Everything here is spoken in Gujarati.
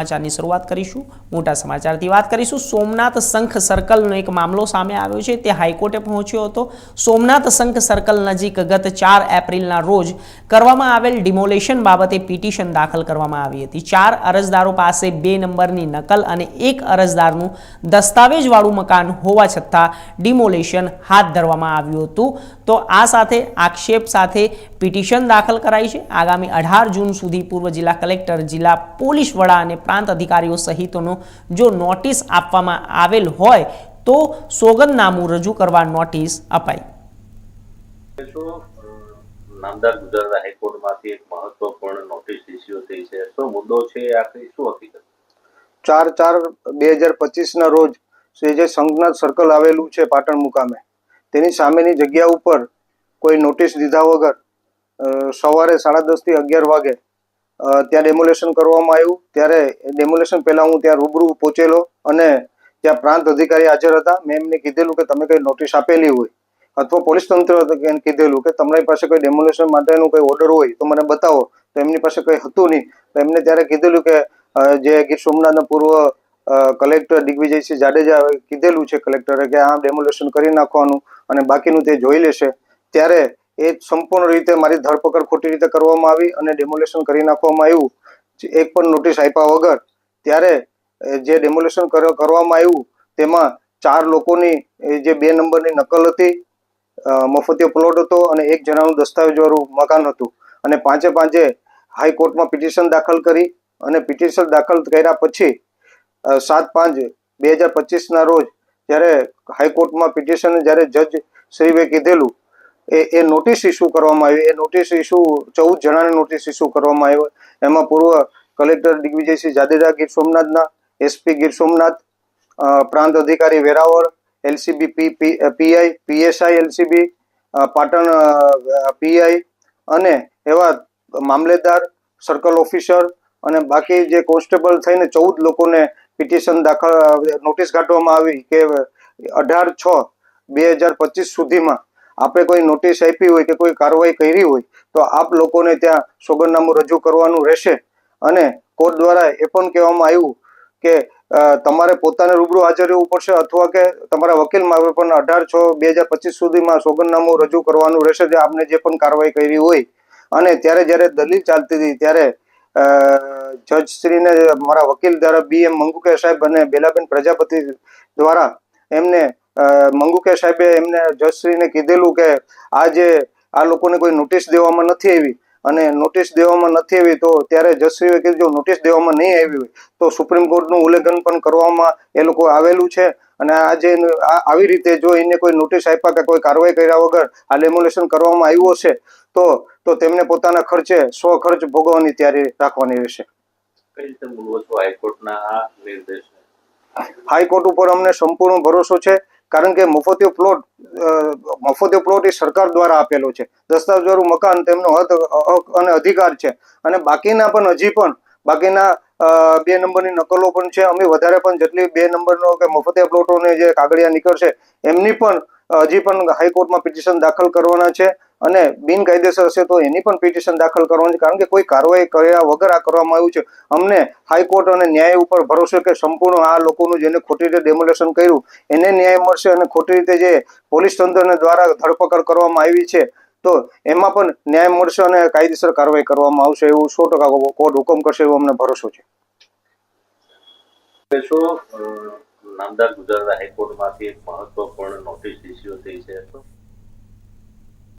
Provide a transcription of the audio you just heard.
સમાચારની શરૂઆત કરીશું. મોટા સમાચારથી વાત કરીશું. સોમનાથ સંઘ સર્કલનો એક મામલો સામે આવ્યો છે. તે હાઈકોર્ટે પહોંચ્યો હતો. સોમનાથ સંઘ સર્કલ નજીક ગત ચાર એપ્રિલના રોજ કરવામાં આવેલ ડિમોલેશન બાબતે પિટિશન દાખલ કરવામાં આવી હતી. ચાર અરજદારો પાસે બે નંબરની નકલ અને એક અરજદારનું દસ્તાવેજવાળું મકાન હોવા છતાં ડિમોલેશન હાથ ધરવામાં આવ્યું હતું. તો આ સાથે આક્ષેપ સાથે પિટિશન દાખલ કરાઈ છે. આગામી અઢાર જૂન સુધી પૂર્વ જિલ્લા કલેક્ટર, જિલ્લા પોલીસ વડા અને પ્રાંત અધિકારીઓ સહિતનો જો નોટિસ આપવામાં આવેલ હોય તો સોગંદનામું રજૂ કરવા નોટિસ અપાઈ. નામદાર ગુજરાત હાઈકોર્ટમાંથી એક મહત્વપૂર્ણ નોટિસ ઇસ્યુ થઈ છે. શું મુદ્દો છે આખરી શું હકીકત? ચાર ચાર બે હજાર પચીસના રોજ જે જે સંઘનાથ સર્કલ આવેલું છે પાટણ મુકામે તેની સામેની જગ્યા ઉપર કોઈ નોટિસ દીધા વગર સવારે સાડા દસથી અગિયાર વાગે ત્યાં ડેમોલેશન કરવામાં આવ્યું. ત્યારે ડેમોલેશન પહેલાં હું ત્યાં રૂબરૂ પહોંચેલો અને ત્યાં પ્રાંત અધિકારી હાજર હતા. મેં એમને કીધેલું કે તમે કંઈ નોટિસ આપેલી હોય અથવા પોલીસ તંત્ર કીધેલું કે તમારી પાસે કોઈ ડેમોલેશન માટેનું કોઈ ઓર્ડર હોય તો મને બતાવો. તો એમની પાસે કંઈ હતું નહીં. તો એમને ત્યારે કીધેલું કે જે ગીર સોમનાથના પૂર્વ કલેક્ટર દિગ્વિજયસિંહ જાડેજા કીધેલું છે કલેક્ટરે કે આ ડેમોલેશન કરી નાખવાનું અને બાકીનું તે જોઈ લેશે. ત્યારે એ સંપૂર્ણ રીતે મારી ધરપકડ ખોટી રીતે કરવામાં આવી અને ડેમોલેશન કરી નાખવામાં આવ્યું. એક પણ નોટિસ આપ્યા વગર ત્યારે જે ડેમોલેશન કર- કરવામાં આવ્યું તેમાં ચાર લોકોની જે બે નંબરની નકલ હતી મફતીય પ્લોટ હતો અને એક જણાનું દસ્તાવેજવાળું મકાન હતું. અને પાંચે પાંચે હાઈકોર્ટમાં પિટિશન દાખલ કરી અને પિટિશન દાખલ કર્યા પછી સાત પાંચ બે હજાર પચીસના રોજ જ્યારે હાઈકોર્ટમાં પિટિશન જ્યારે જજ શ્રીએ કીધેલું એ એ નોટિસ ઇસ્યુ કરવામાં આવી. એ નોટિસ ઇસ્યુ ચૌદ જણાને નોટિસ ઇસ્યુ કરવામાં આવ્યો. એમાં પૂર્વ કલેક્ટર દિગ્વિજયસિંહ જાડેજા, ગીર સોમનાથના એસપી ગીર સોમનાથ પ્રાંત અધિકારી Veraval LCB P PI PSI LCB Patan PI અને એવા મામલેદાર સર્કલ ઓફિસર અને બાકી જે કોન્સ્ટેબલ થઈને ચૌદ લોકોને પિટિશન દાખલ નોટિસ કાઢવામાં આવી કે અઢાર છ બે હજાર પચીસ સુધીમાં આપણે કોઈ નોટિસ આપી હોય કે કોઈ કાર્યવાહી કરી હોય, તો આપ લોકોને ત્યાં સોગંદનામું રજૂ કરવાનું રહેશે. અને કોર્ટ દ્વારા એ પણ કહેવામાં આવ્યું કે તમારે પોતાને રૂબરૂ હાજર રહેવું પડશે અથવા કે તમારા વકીલ મારફત પણ અઢાર છ બે હજાર પચીસ સુધીમાં સોગંદનામું રજૂ કરવાનું રહેશે જે આપને જે પણ કાર્યવાહી કરી હોય. અને ત્યારે જ્યારે દલીલ ચાલતી હતી ત્યારે જજશ્રીને મારા વકીલ દ્વારા બી એમ મંગુકે સાહેબ અને બેલાબેન પ્રજાપતિ દ્વારા એમને મંગુકે સાહેબે એમને જજશ્રીને કીધેલું કે આ જે આ લોકોને કોઈ નોટિસ દેવામાં નથી આવી અને નોટિસ દેવામાં નથી આવી તો ત્યારે જજશ્રીએ કીધું જો નોટિસ દેવામાં નહીં આવી હોય તો સુપ્રીમ કોર્ટનું ઉલ્લંઘન પણ કરવામાં એ લોકો આવેલું છે અને આજે આ- આવી રીતે જો એને કોઈ નોટિસ આપ્યા કે કોઈ કાર્યવાહી કર્યા વગર આ ડેમોલેશન કરવામાં આવ્યું હશે તો તો તેમને પોતાના ખર્ચે સ્વ ખર્ચ ભોગવવાની તૈયારી રાખવાની રહેશે. કઈ રીતે મૂલવો છો હાઈકોર્ટના આ નિર્દેશને? હાઈકોર્ટ ઉપર અમને સંપૂર્ણ ભરોસો છે. કારણ કે મફતિયો પ્લોટ મફતિયો પ્લોટ એ સરકાર દ્વારા આપેલો છે. દસ્તાવેજવાળું મકાન તેમનો હક અને અધિકાર છે. અને બાકીના પણ હજી પણ, બાકીના બે નંબરની નકલો પણ છે. અમે વધારે પણ જેટલી બે નંબરનો કે મફતિયા પ્લોટોને જે કાગળિયા નીકળશે, એમની પણ હજી પણ હાઈકોર્ટમાં પિટિશન દાખલ કરવાના છે. અને બિનકાયદેસર હશે તો એની પણ પિટિશન દાખલ કરવાની, કારણ કે કોઈ કાર્યવાહી કર્યા વગર આ કરવામાં આવ્યું છે. અમને હાઈકોર્ટ અને ન્યાય ઉપર ભરોસો કે સંપૂર્ણ આ લોકોનું જેને ખોટી રીતે ડેમોલેશન કર્યું, એને ન્યાય મળશે અને ખોટી રીતે જે પોલીસ તંત્રને દ્વારા ધરપકડ કરવામાં આવી છે, તો એમાં પણ ન્યાય મળશે અને કાયદેસર કાર્યવાહી કરવામાં આવશે એવું સો ટકા કોર્ટ હુકમ કરશે એવો અમને ભરોસો છે. નામદાર ગુજરાત હાઈકોર્ટમાંથી એક મહત્વપૂર્ણ નોટિસ ઇસ્યુ થઈ છે?